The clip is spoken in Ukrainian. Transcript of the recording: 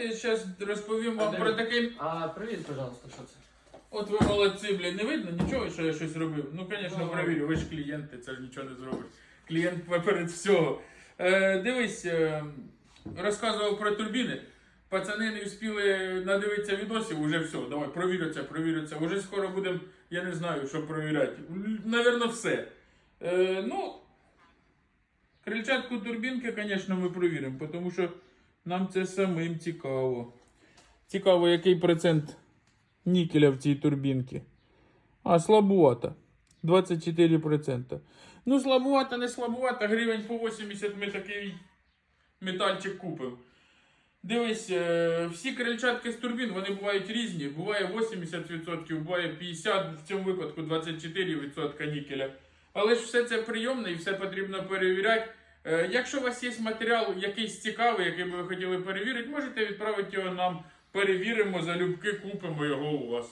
давайте зараз розповім вам про такий. А привіт, пожалуйста, що це? От ви молодці, блін, не видно нічого, що я щось робив. Ну, звісно, Ну. провірю, ви ж клієнти, це ж нічого не зробиш. Клієнт поперед всього. Е, дивись, е, розказував про турбіни. Пацани не встигли надивитися відосів, уже все, давай, провіряться, провіряться. Уже скоро будемо, я не знаю, що провіряти. Навірно, все. Е, ну, крильчатку турбінки, звісно, ми провіримо, тому що нам це самим цікаво. Цікаво, який процент нікеля в цій турбінці. А, слабувато. 24%. Ну, слабувато, не слабувато, гривень по 80 ми такий метальчик купимо. Дивись, е, всі крильчатки з турбін вони бувають різні. Буває 80%, буває 50%, в цьому випадку 24% нікеля. Але ж все це прийомне і все потрібно перевіряти. Е, Якщо у вас є матеріал якийсь цікавий, який би ви хотіли перевірити, можете відправити його нам. Перевіримо, залюбки купимо його у вас.